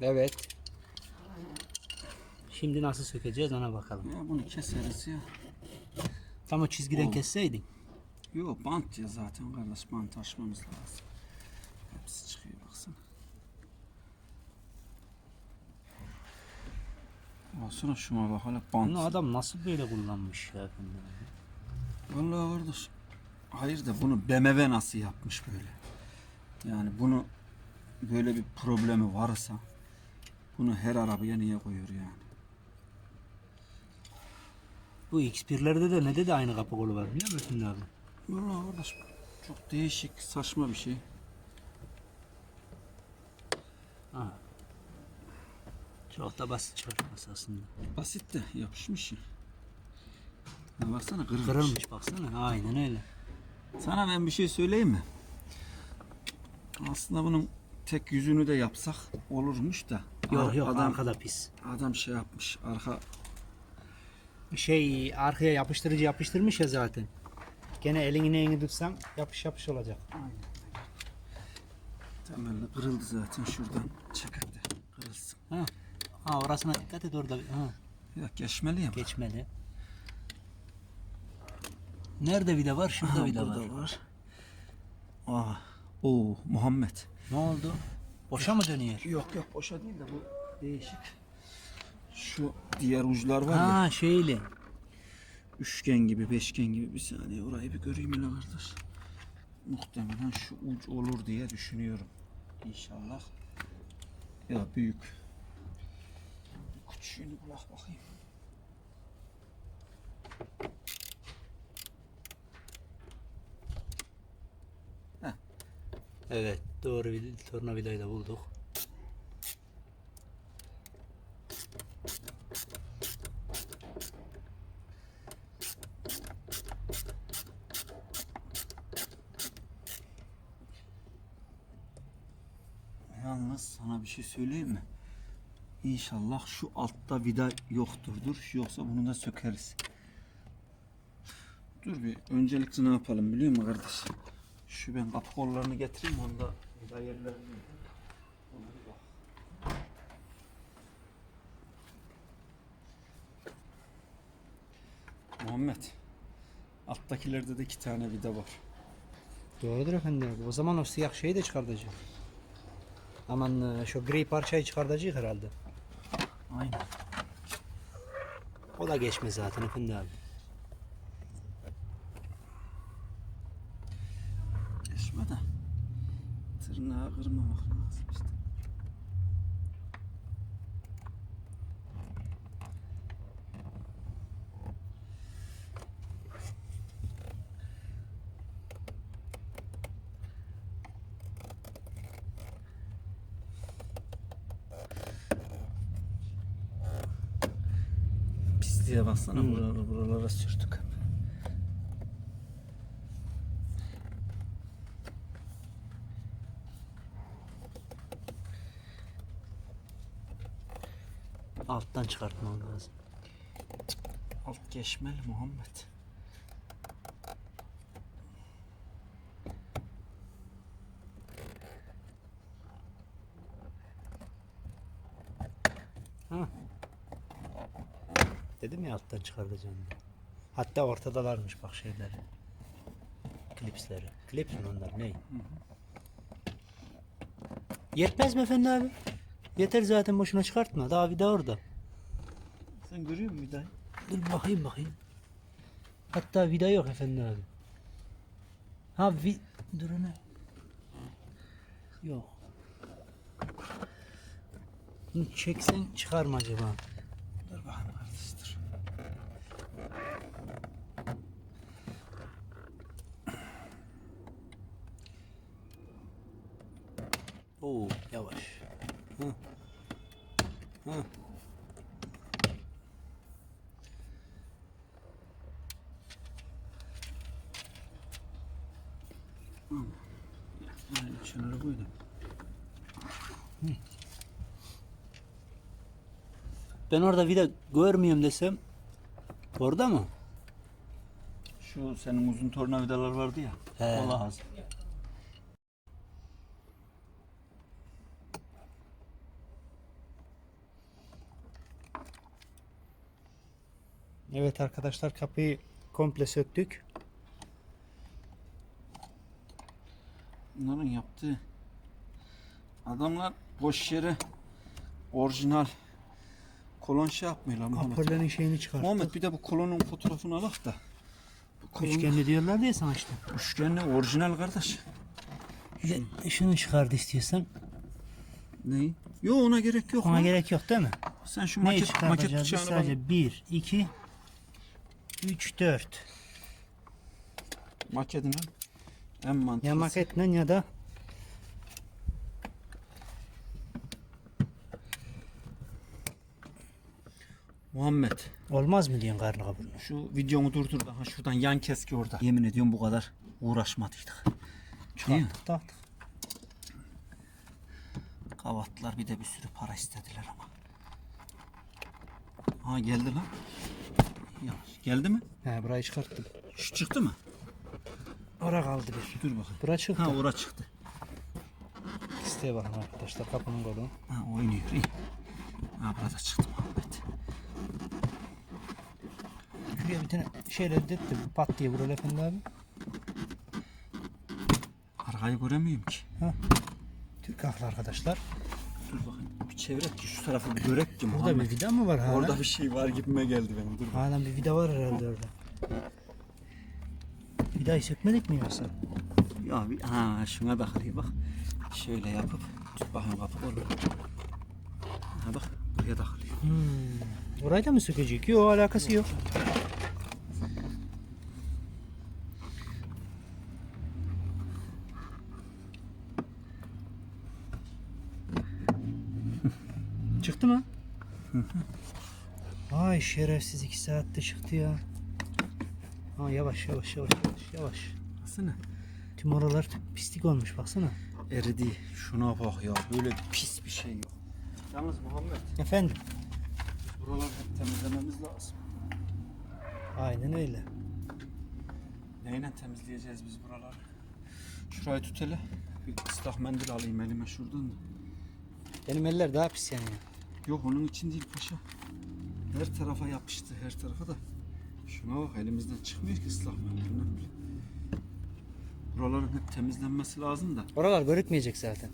Evet. Şimdi nasıl sökeceğiz ona bakalım. Ya bunu keseriz ya. Tam o çizgiden Ol. kesseydin. Yok bant ya zaten kardeş bant açmamız lazım. Hepsi çıkıyor baksana. Baksana şuna bak hala bant. Bunu adam nasıl böyle kullanmış ya? Vallahi kardeş. Hayır da bunu BMW nasıl yapmış böyle? Yani bunu böyle bir problemi varsa bunu her arabaya niye koyuyor yani? Bu X1'lerde de ne de aynı kapı kolu var biliyor musun abi? Vallahi kardeş çok değişik saçma bir şey. Ha. Çok da basit çalışması aslında. Basit de yapışmış ya. Ya baksana kırılmış. Kırılmış baksana. Aynen öyle. Sana ben bir şey söyleyeyim mi? Aslında bunun tek yüzünü de yapsak olurmuş da. Yok yok adam, arkada pis. adam şey yapmış. Arka Şey arkaya yapıştırıcı yapıştırmış ya zaten. Gene elini neyini tutsan yapış yapış olacak. temelli kırıldı zaten şuradan. Çekip de kırılsın. Ha. Ha orasına dikkat et orada. Ha. Ya geçmeli ya. Geçmedi. Nerede vida var? Şurada vida burada var. var. Aa, oo Muhammed. Ne oldu? Boşa mı dönüyor? Yok yok boşa değil de bu değişik. Şu diğer uçlar var ya. Ha şeyli. Üçgen gibi, beşgen gibi bir saniye orayı bir göreyim hele kardeş. Muhtemelen şu uç olur diye düşünüyorum. İnşallah. Ya büyük. Küçüğünü bulak bakayım. Evet doğru bir tornavidayı da bulduk. Yalnız sana bir şey söyleyeyim mi? İnşallah şu altta vida yokturdur. Yoksa bunu da sökeriz. Dur bir öncelikle ne yapalım biliyor musun kardeş? Şu ben kapı kollarını getireyim onda vida yerlerini. Muhammed. Alttakilerde de iki tane vida var. Doğrudur efendim. O zaman o siyah şeyi de çıkartacak. Aman e, şu gri parçayı çıkartacak herhalde. Aynen. O da geçme zaten efendim abi. Kırmamak lazım işte. Pisliğe baksana Hmm. buralara, buralara sürdük. Alttan çıkartman lazım. Alt geçmeli Muhammed. Ha. Dedim ya alttan çıkartacağım. Hatta ortadalarmış bak şeyleri. Klipsleri. Klips mi onlar ne? Yetmez mi efendi abi? Yeter zaten boşuna çıkartma. Daha vida orada. Sen görüyor musun vidayı? Dur bakayım bakayım. Hatta vida yok efendi abi. Ha vi... Dur ne? Yok. Bunu çeksen çıkar mı acaba? Dur bakalım kardeş dur. Oo yavaş. Hı. Hı. Ben orada vida görmüyorum desem orada mı? Şu senin uzun tornavidalar vardı ya. He. Allah az. Evet arkadaşlar kapıyı komple söktük. Bunların yaptığı adamlar boş yere orijinal kolon şey yapmıyorlar Muhammed. Hoparlörün şeyini çıkarttık. Muhammed bir de bu kolonun fotoğrafını alak da. Bu kolon Üçgenli diyorlar diye sana işte. üçgenli orijinal kardeş. De şunu çıkardı istiyorsan. Neyi? Yok ona gerek yok. Ona lan. gerek yok değil mi? Sen şu Neyi maket, maket bıçağını sadece 1, 2, 3, 4. Maketini en mantıklısı. Ya maketle ya da Muhammed olmaz mı diyorsun karnı kabuğunu? şu videomu durdur da ha şuradan yan keski orada. Yemin ediyorum bu kadar uğraşmadıydık. Mi? Taktık. Kavatlar bir de bir sürü para istediler ama. Ha geldi lan. Ya, geldi mi? He burayı çıkarttım. Şu çıktı mı? Ora kaldı bir. Dur bakayım. Bura çıktı. Ha ora çıktı. İsteye bakın arkadaşlar kapının kolu. Ha oynuyor. iyi. Ha burada çıktı Muhammed. Şuraya bir tane şeyler detti pat diye vurul efendi abi. Arkayı göremiyorum ki. Türk haklı arkadaşlar. Dur bakayım. Bir çevret ki şu tarafı bir görek ki Burada Muhammed. bir vida mı var hala? Orada bir şey var gibime geldi benim. Dur. Hala bir vida var herhalde orada. Vidayı sökmedik mi yoksa? Ya bir, ha şuna bakıyor bak. Şöyle yapıp tut bakayım kapı olur. Ha bak buraya takılıyor. Hmm. Orayı da mı sökecek? Yok alakası yok. Çıktı mı? Ay şerefsiz iki saatte çıktı ya. Ha yavaş yavaş yavaş yavaş yavaş. Baksana. Tüm oralar pislik olmuş baksana. Eridi. Şuna bak ya. Böyle pis bir şey yok. Yalnız Muhammed Efendim. buraları hep temizlememiz lazım. Aynen öyle. Neyle temizleyeceğiz biz buraları? Şurayı tut hele. Bir ıslak mendil alayım elime şuradan da. Benim eller daha pis yani. Yok onun için değil paşa. Her tarafa yapıştı her tarafa da. Şuna bak elimizden çıkmıyor ki ıslak mendille. Buraların hep temizlenmesi lazım da. Oralar görükmeyecek zaten.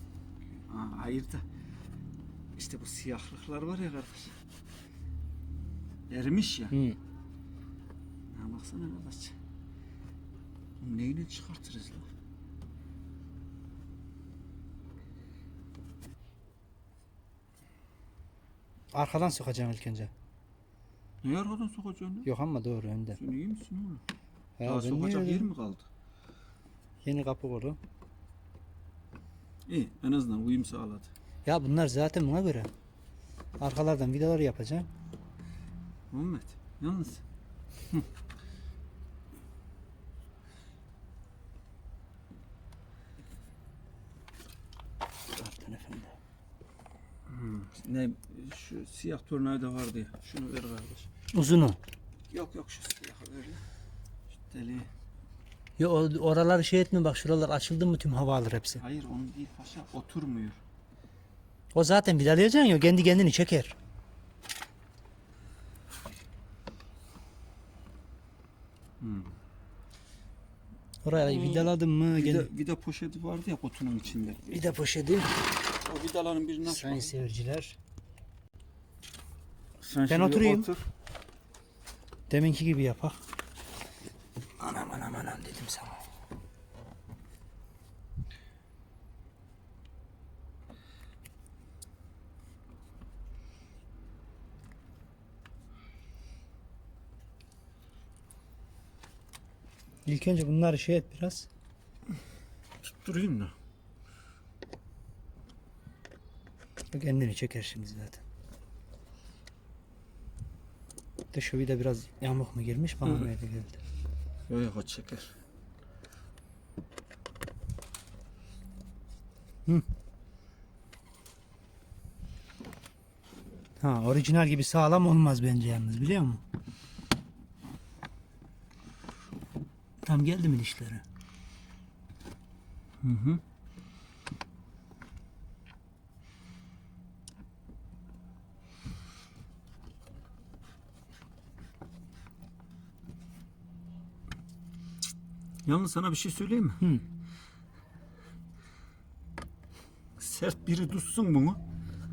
Ha, hayır da. İşte bu siyahlıklar var ya kardeş. Erimiş ya. Hı. Ha baksana kardeş. Bunu çıkartırız lan? Arkadan sokacağım ilk önce. Ne arkadan sokacaksın? Yok ama doğru önden. Sen iyi misin oğlum? Ya Daha ben sokacak niye yer mi kaldı? Yeni kapı kolu. İyi en azından uyum sağladı. Ya bunlar zaten buna göre. Arkalardan vidaları yapacağım. Muhammed yalnız. Ne şu siyah tornavida vardı ya. Şunu ver kardeş. Uzunu. Yok yok şu siyahı ver ya. Şu deliği. Ya o- oraları şey etme bak şuralar açıldı mı tüm hava alır hepsi. Hayır onu değil paşa oturmuyor. O zaten vidalayacaksın ya kendi kendini çeker. Hmm. Oraya Hmm. vidaladın mı? Vida, vida poşeti vardı ya kutunun içinde. Vida poşeti. O vidaların birini aç. Sayın seyirciler. Sen Ben şimdi oturayım. Otur. Deminki gibi yapak. Anam anam anam dedim sana. İlk önce bunları şey et biraz. Tutturayım da. Kendini çeker şimdi zaten. De şu vida biraz yamuk mu girmiş bana Hı hı. mı öyle geldi. Yok yok o çeker. Ha orijinal gibi sağlam olmaz bence yalnız biliyor musun? Tam geldi mi dişleri? Hı hı. Yalnız sana bir şey söyleyeyim mi? Hı. Sert biri tutsun bunu.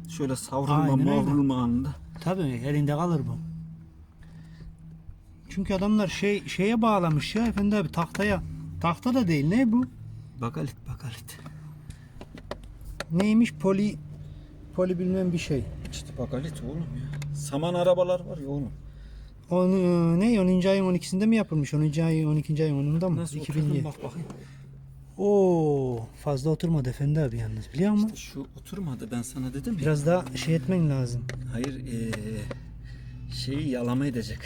Şöyle savrulma Aynen öyle. mavrulma anında. Tabii elinde kalır bu. Çünkü adamlar şey şeye bağlamış ya efendi abi tahtaya. Tahta da değil ne bu? Bakalit bakalit. Neymiş poli poli bilmem bir şey. İşte bakalit oğlum ya. Saman arabalar var ya oğlum. Onu, ne 10. ayın 12'sinde mi yapılmış? 10. ayın 12. ayın 10'unda mı? Nasıl 2007. oturdun bak bakayım. Oo, fazla oturmadı efendi abi yalnız biliyor musun? İşte şu oturmadı ben sana dedim ya. Biraz daha şey etmen lazım. Hayır eee şeyi yalama edecek.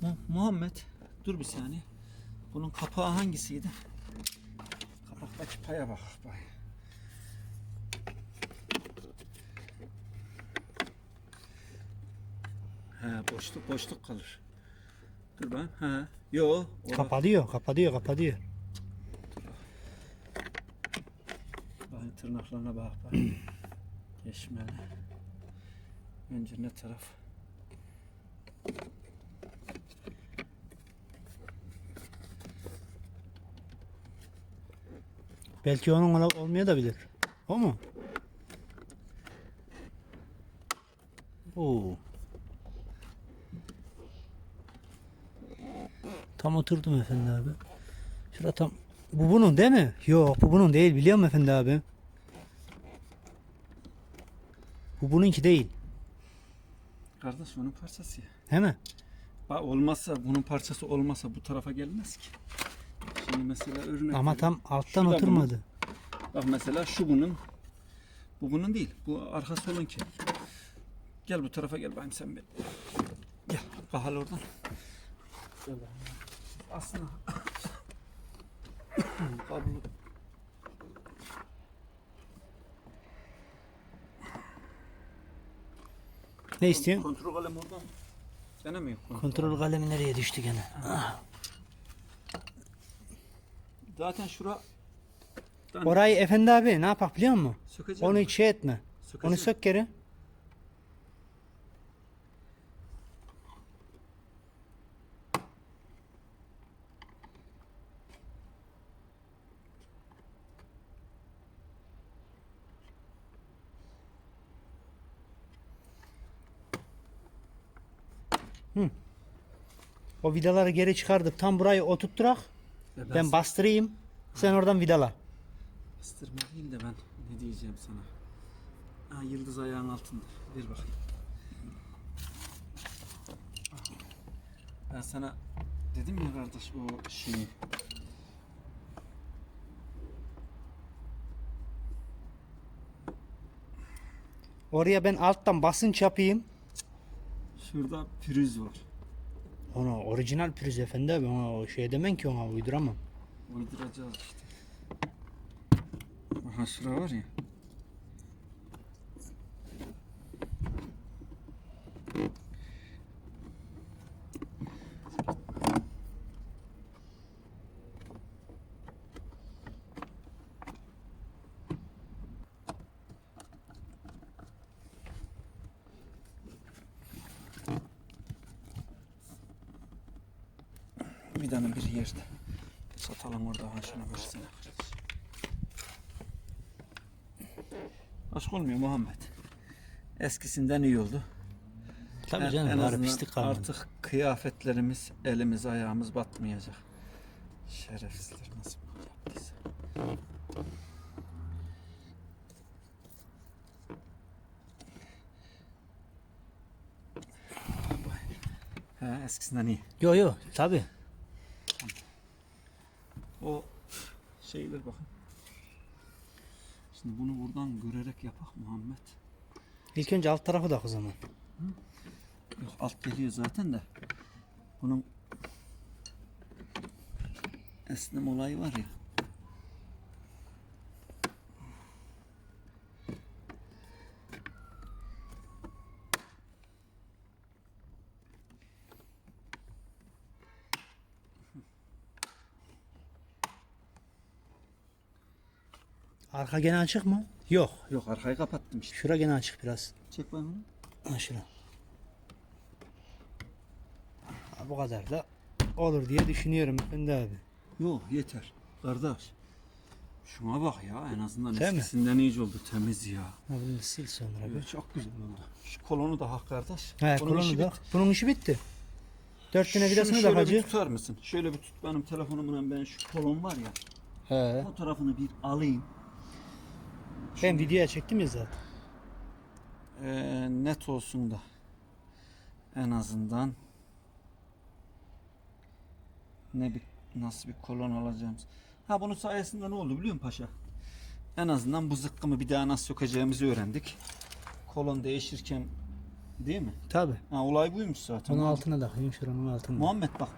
Mu- Muhammed dur bir saniye. Bunun kapağı hangisiydi? Kapaktaki paya bak. Pay. He boşluk boşluk kalır. Dur ben. He. Yo. o- Kapatıyor, kapatıyor, kapatıyor. Bakın tırnaklarına bak bak. Geçmeli. Önce ne taraf? Belki onun olmaya da bilir. O mu? Oo. Tam oturdum efendi abi. Şurada tam. Bu bunun değil mi? Yok bu bunun değil biliyor musun efendi abi? Bu bununki değil. Kardeş onun parçası ya. He mi? Bak olmazsa bunun parçası olmasa bu tarafa gelmez ki. Şimdi mesela örnek Ama vereyim. tam alttan Şu da oturmadı. Bak mesela şu bunun. Bu bunun değil. Bu arkası olunki. Gel bu tarafa gel bakayım sen bir. Gel. Kahal oradan. Aslında kablo Ne istiyorsun? Kontrol kalem oradan. Gene mi yok? Kontrol kalemi nereye düştü gene? Zaten şura Orayı efendi abi ne yapak biliyor musun? sökeceğim. Onu hiç şey etme. Sökeceğim. Onu sök geri. Hı. O vidaları geri çıkardık. Tam burayı oturtturak. Ya Ben bastırayım. Sen oradan vidala. Bastırma değil de ben ne diyeceğim sana. Ha, yıldız ayağın altında. Ver bakayım. Ben sana dedim ya kardeş o şeyi. Oraya ben alttan basınç yapayım. Şurada pürüz var. Ona orijinal pürüz efendi abi. Ona şey demen ki ona uyduramam. Uyduracağız işte. Aha şura var ya. Vidanın bir yerde. Satalım orada ha şunu versene. Aşk olmuyor Muhammed. Eskisinden iyi oldu. Tabii En- canım en azından pislik kalmadı. Artık kıyafetlerimiz, elimiz, ayağımız batmayacak. Şerefsizler nasıl yaptıysa. He, eskisinden iyi. Yo yo tabii. O şeyler bakın. Şimdi bunu buradan görerek yapak Muhammed. İlk önce alt tarafı da o zaman. Yok alt geliyor zaten de. Bunun esnem olayı var ya. Arka gene açık mı? Yok. Yok arkayı kapattım işte. Şura gene açık biraz. Çek onu. Ha şura. Ha, bu kadar da olur diye düşünüyorum Efendi abi. Yok yeter. Kardeş. Şuna bak ya en azından Değil mi? eskisinden iyice oldu temiz ya. Ha, bunu sil sonra bir. Evet, çok güzel oldu. Şu kolonu da hak kardeş. He, Bunun kolonu işi da. bitti. Bunun işi bitti. Dört vidasını Şunu da şöyle bir hacı. tutar mısın? Şöyle bir tut benim telefonumla ben şu kolon var ya. He. Fotoğrafını bir alayım. Ben videoya çektim ya zaten. Ee, net olsun da. En azından ne bir nasıl bir kolon alacağımız. Ha bunun sayesinde ne oldu biliyor musun paşa? En azından bu zıkkımı bir daha nasıl sokacağımızı öğrendik. Kolon değişirken değil mi? Tabi. Ha olay buymuş zaten. Onun altına takayım şuranın altına. Muhammed bak.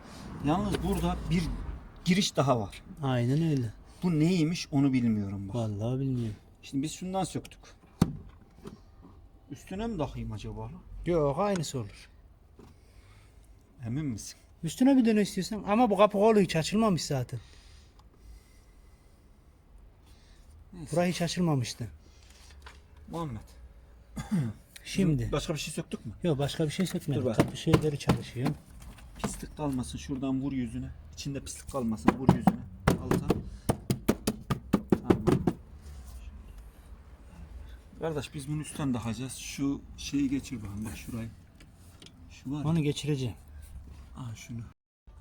Yalnız burada bir giriş daha var. Aynen öyle. Bu neymiş onu bilmiyorum bak. Vallahi bilmiyorum. Şimdi biz şundan söktük. Üstüne mi takayım acaba? Yok aynısı olur. Emin misin? Üstüne bir döne istiyorsan ama bu kapı kolu hiç açılmamış zaten. Neyse. Burası hiç açılmamıştı. Muhammed. Şimdi. Başka bir şey söktük mü? Yok başka bir şey Dur sökmedim. bak. Kapı şeyleri çalışıyor. Pislik kalmasın şuradan vur yüzüne. İçinde pislik kalmasın vur yüzüne. Alta. Tamam. Kardeş biz bunu üstten takacağız. Şu şeyi geçir bakalım bak şurayı. Şu var. ya. Onu geçireceğim. Aa şunu.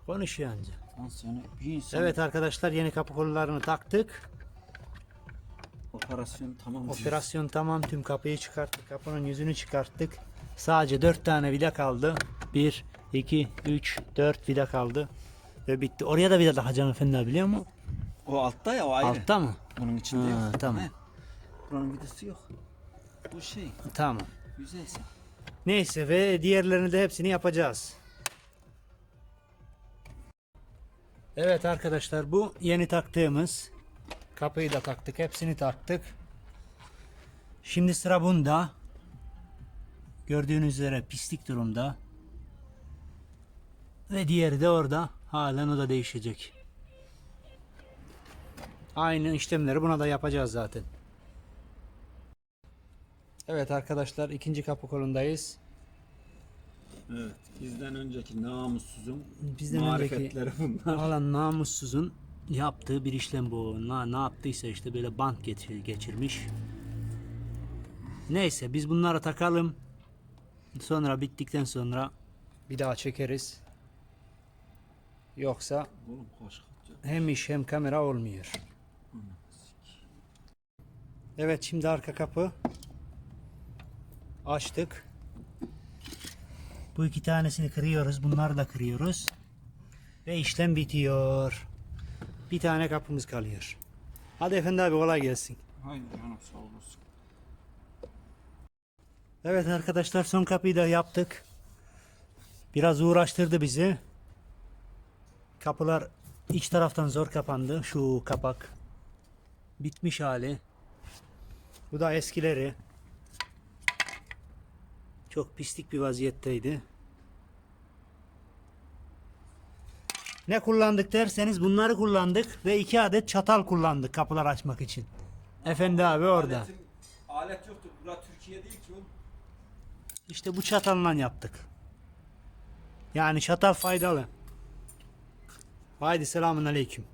Konuşuyor anca. Lan seni bir insan Evet arkadaşlar yeni kapı kollarını taktık. operasyon tamam diyor. Operasyon tamam. Tüm kapıyı çıkarttık. Kapının yüzünü çıkarttık. Sadece 4 tane vida kaldı. 1, 2, 3, 4 vida kaldı. Ve bitti. Oraya da vida takacağım efendi abi, biliyor musun? O altta ya o ayrı. Altta mı? Bunun içinde Ha, yok. tamam. He. Buranın vidası yok. Bu şey Tamam. güzelse. Neyse ve diğerlerini de hepsini yapacağız. Evet arkadaşlar bu yeni taktığımız kapıyı da taktık. Hepsini taktık. Şimdi sıra bunda. Gördüğünüz üzere pislik durumda. Ve diğeri de orada. Halen o da değişecek. Aynı işlemleri buna da yapacağız zaten. Evet arkadaşlar ikinci kapı kolundayız. Evet. Bizden önceki namussuzun Bizden marifetleri bunlar. Alan namussuzun yaptığı bir işlem bu. Na, ne yaptıysa işte böyle bant geçir, geçirmiş. Neyse biz bunları takalım. Sonra bittikten sonra bir daha çekeriz. Yoksa Oğlum koş. hem iş hem kamera olmuyor. Evet şimdi arka kapı açtık. Bu iki tanesini kırıyoruz. Bunları da kırıyoruz. Ve işlem bitiyor. Bir tane kapımız kalıyor. Hadi efendi abi kolay gelsin. Hayır canım sağ olasın. Evet arkadaşlar son kapıyı da yaptık. Biraz uğraştırdı bizi. Kapılar iç taraftan zor kapandı. Şu kapak. Bitmiş hali. Bu da eskileri. Çok pislik bir vaziyetteydi. Ne kullandık derseniz bunları kullandık ve iki adet çatal kullandık kapılar açmak için. Efendi abi orada. Aletin, alet yoktu. Bura Türkiye değil ki. İşte bu çatalla yaptık. Yani çatal faydalı. Haydi selamun aleyküm.